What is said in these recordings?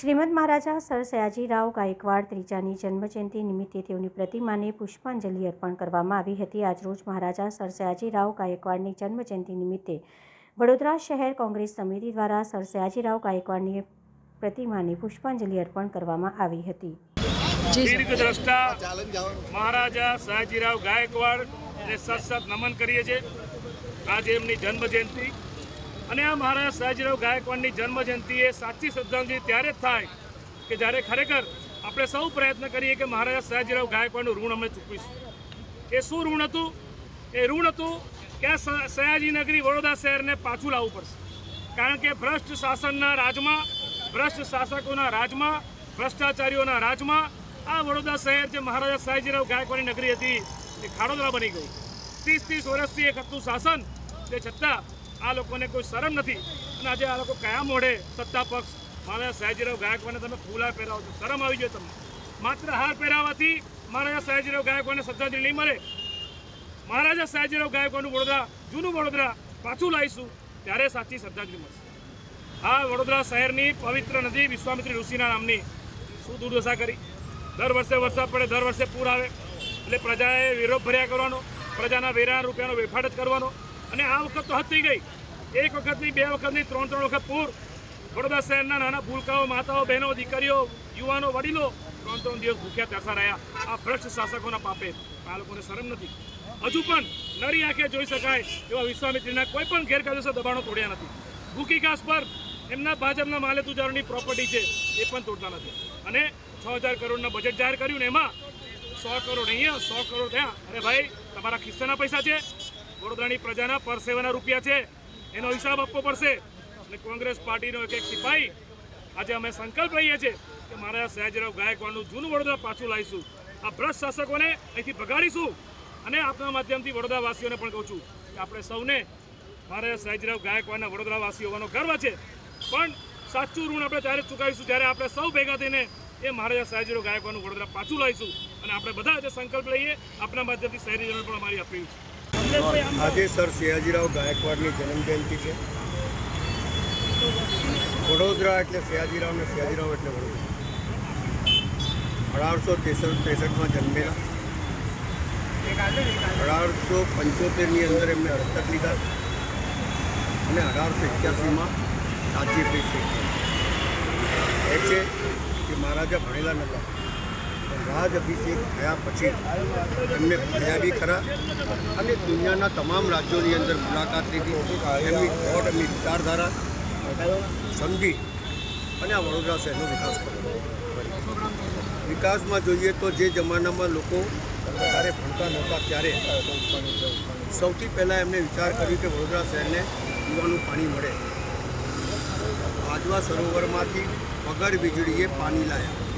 Shrimad Maharaja sir Sayajirao Gaekwad ત્રીજાની જન્મજયંતિ નિમિત્તે તેઓની પ્રતિમાને પુષ્પાંજલિ અર્પણ કરવામાં આવી હતી. આજરોજ મહારાજા સર સયાજીરાવ ગાયકવાડની જન્મજયંતિ નિમિત્તે વડોદરા શહેર કોંગ્રેસ સમિતિ દ્વારા સર સયાજીરાવ ગાયકવાડની પ્રતિમાને પુષ્પાંજલિ અર્પણ કરવામાં આવી હતી. દીર્ઘ દ્રષ્ટા મહારાજા સયાજીરાવ ગાયકવાડ ને સત સત નમન કરીએ છીએ. આજે એમની જન્મ જયંતિ અને આ મહારાજા સયાજીરાવ ગાયકવાડની જન્મ જયંતિ એ સાચી શ્રદ્ધાંજલિ ત્યારે જ થાય કે જ્યારે ખરેખર આપણે સૌ પ્રયત્ન કરીએ કે મહારાજા સયાજીરાવ ગાયકવાડનું ઋણ અમે ચૂકવીશું. એ શું ઋણ હતું? એ ઋણ હતું કે આ સયાજી નગરી વડોદરા શહેરને પાછું લાવવું પડશે. કારણ કે ભ્રષ્ટ શાસનના રાજમાં, ભ્રષ્ટ શાસકોના રાજમાં, ભ્રષ્ટાચારીઓના રાજમાં આ વડોદરા શહેર જે મહારાજા સયાજીરાવ ગાયકવાડની નગરી હતી, એ ખાડોદરા બની ગઈ ત્રીસ ત્રીસ વર્ષથી એક હતું શાસન, તે છતાં આ લોકોને કોઈ શરમ નથી. અને આજે આ લોકો કયા મોઢે સત્તા પક્ષ મહારાજા સયાજીરાવ ગાયકવાડને તમે ફૂલા પહેરાવો છો. શરમ આવી જોઈએ તમને. માત્ર હાર પહેરાવવાથી મહારાજા સયાજીરાવ ગાયકવાડને શ્રદ્ધાંજલિ નહીં મળે મહારાજા સયાજીરાવ ગાયકવાડનું વડોદરા, જૂનું વડોદરા પાછું લાવીશું, ત્યારે સાચી શ્રદ્ધાંજલિ મળશે. આ વડોદરા શહેરની પવિત્ર નદી વિશ્વામિત્રી ઋષિના નામની શું દુર્દશા કરી? દર વર્ષે વરસાદ પડે, દર વર્ષે પૂર આવે. એટલે પ્રજાએ વિરોધ ભર્યા કરવાનો, પ્રજાના વેરા રૂપિયાનો વેફાટ જ કરવાનો. અને આ વખત તો હતી ગઈ. એક વખતની બે વખતની ત્રણ ત્રણ વખત પૂર. વડોદરા શહેરના નાના ભૂલકાઓ, માતાઓ, બહેનો, દીકરીઓ, યુવાનો, વડીલો ત્રણ ત્રણ દિવસ ભૂખ્યા ત્યાસા રહ્યા. આ ભ્રષ્ટ શાસકોના પાપે. આ લોકોને શરમ નથી. હજુ પણ નરી આંખે જોઈ શકાય એવા વિશ્વામિત્રીના કોઈ પણ ગેરકાયદેસર દબાણો તોડ્યા નથી. ભૂખી ઘાસ પર એમના ભાજપના માલે તુજારોની પ્રોપર્ટી છે એ પણ તોડતા નથી. અને છ હજાર કરોડના બજેટ જાહેર કર્યું ને એમાં સો કરોડ અહીંયા, સો કરોડ ત્યાં. અરે ભાઈ, તમારા ખિસ્સાના પૈસા છે. વડોદરાની પ્રજાના પરસેવાના રૂપિયા છે. એનો હિસાબ આપવો પડશે. અને કોંગ્રેસ પાર્ટીનો એક એક સિપાહી આજે અમે સંકલ્પ લઈએ છીએ કે મારા સયાજીરાવ ગાયકવાડનું જૂનું વડોદરા પાછું લાવીશું. આ ભ્રષ્ટ શાસકોને અહીંથી ભગાડીશું. અને આપણા માધ્યમથી વડોદરાવાસીઓને પણ કહું છું કે આપણે સૌને મારા સયાજીરાવ ગાયકવાડના વડોદરાવાસી હોવાનો ગર્વ છે. પણ સાચું ઋણ આપણે ત્યારે ચૂકાવીશું જ્યારે આપણે સૌ ભેગા થઈને એ મહારાજા સયાજીરાવ ગાયકવાડનું વડોદરા પાછું લાવીશું. અને આપણે બધા આજે સંકલ્પ લઈએ આપણા માધ્યમથી શહેરીજનો પણ અમારી અપીલ છે. આજે સર સયાજીરાવ ગાયકવાડની જન્મજયંતિ છે. વડોદરા એટલે સયાજીરાવ ને સયાજીરાવ એટલે વડોદરા. અઢારસો ત્રેસઠ, ત્રેસઠમાં જન્મેલા. અઢારસો પંચોતેરની અંદર એમને હસ્તક લીધા અને અઢારસો એક્યાસીમાં છે એ છે કે મહારાજા ભણેલા નહોતા. રાજ અભિષેક થયા પછી એમને ભણ્યા બી ખરા. અને દુનિયાના તમામ રાજ્યોની અંદર મુલાકાત લીધી. એમની થોટ એમની વિચારધારા સમજી અને આ વડોદરા શહેરનો વિકાસ કર્યો. વિકાસમાં જોઈએ તો જે જમાનામાં લોકો વધારે ભણતા નહોતા ત્યારે સૌથી પહેલાં એમને વિચાર કર્યો કે વડોદરા શહેરને પીવાનું પાણી મળે. આજવા સરોવરમાંથી વગર વીજળીએ પાણી લાયા.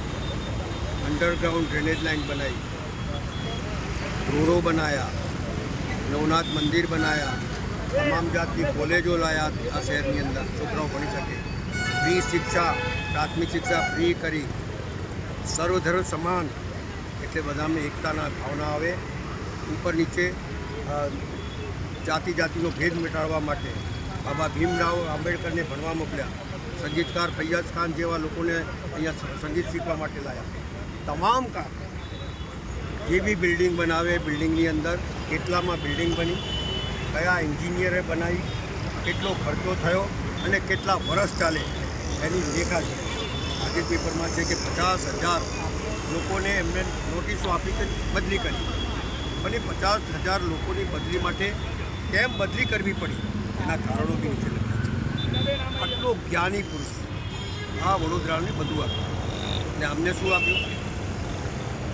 અંડરગ્રાઉન્ડ ડ્રેનેજ લાઇન બનાવી. રોડો બનાયા, નવનાથ મંદિર બનાયા, તમામ જાતની કોલેજો લાયા આ શહેરની અંદર, છોકરાઓ ભણી શકે. ફ્રી શિક્ષા, પ્રાથમિક શિક્ષા ફ્રી કરી. સર્વધર્મ સમાન, એટલે બધામાં એકતાના ભાવના આવે. ઉપર નીચે જાતિ જાતિનો ભેદ મિટાડવા માટે બાબા ભીમરાવ આંબેડકરને ભણવા મોકલ્યા. સંગીતકાર ફૈયાજ ખાન જેવા લોકોને અહીંયા સંગીત શીખવા માટે લાયા. તમામ કામ જે બી બિલ્ડિંગ બનાવે બિલ્ડિંગની અંદર કેટલામાં બિલ્ડિંગ બની, કયા એન્જિનિયરે બનાવી, કેટલો ખર્ચો થયો અને કેટલા વર્ષ ચાલે, એની છે આજે પેપરમાં છે કે પચાસ હજાર લોકોને એમને નોટિસો આપી બદલી કરી. અને પચાસ હજાર લોકોની બદલી માટે કેમ બદલી કરવી પડી? એના કારણો બી નીચે લખ્યા છે. આટલો જ્ઞાની પુરુષ આ વડોદરાને બધું આપ્યું. ને અમને શું આપ્યું?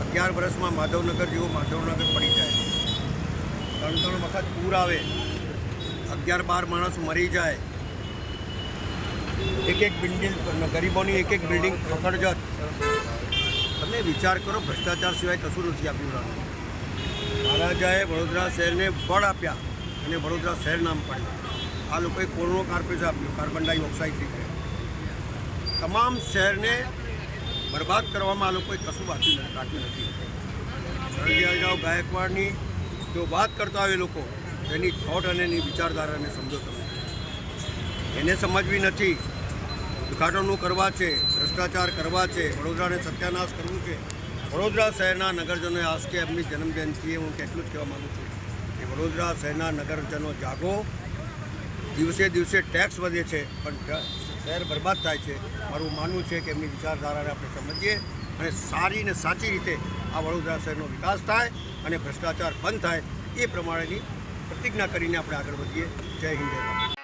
અગિયાર વર્ષમાં માધવનગર જેવો માધવનગર પડી જાય. ત્રણ ત્રણ વખત પૂર આવે, અગિયાર બાર માણસ મરી જાય. એક એક બિલ્ડિંગ, ગરીબોની એક એક બિલ્ડિંગ ખખડજત. તમે વિચાર કરો, ભ્રષ્ટાચાર સિવાય કશું નથી આપ્યું રાનું મહારાજાએ વડોદરા શહેરને બળ આપ્યા અને વડોદરા શહેર નામ પાડ્યું. આ લોકોએ કોરોનો કાર્પેટ આપ્યું, કાર્બન ડાયોક્સાઇડ રીતે તમામ શહેરને બરબાદ કરવામાં આ લોકોએ કશું બાકી રાખ્યું નથી. સરદારરાવ ગાયકવાડની જો વાત કરતા હોય લોકો, એની થોટ અને એની વિચારધારાને સમજો તમે. એને સમજવી નથી. ઉદ્ઘાટનો કરવા છે, ભ્રષ્ટાચાર કરવા છે, વડોદરાને સત્યાનાશ કરવું છે. વડોદરા શહેરના નગરજનોએ આજ એમની જન્મજયંતિએ હું કેટલું જ કહેવા માગું છું કે વડોદરા શહેરના નગરજનો જાગો. દિવસે દિવસે ટેક્સ વધે છે, પણ શહેર બરબાદ થાય છે. મારું માનવું છે કે એમની વિચારધારાને આપણે સમજીએ અને સારી ને સાચી રીતે આ વડોદરા શહેરનો વિકાસ થાય અને ભ્રષ્ટાચાર બંધ થાય એ પ્રમાણેની પ્રતિજ્ઞા કરીને આપણે આગળ વધીએ. જય હિન્દ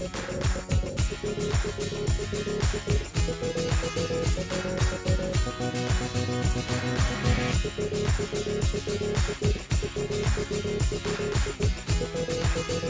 Thank you.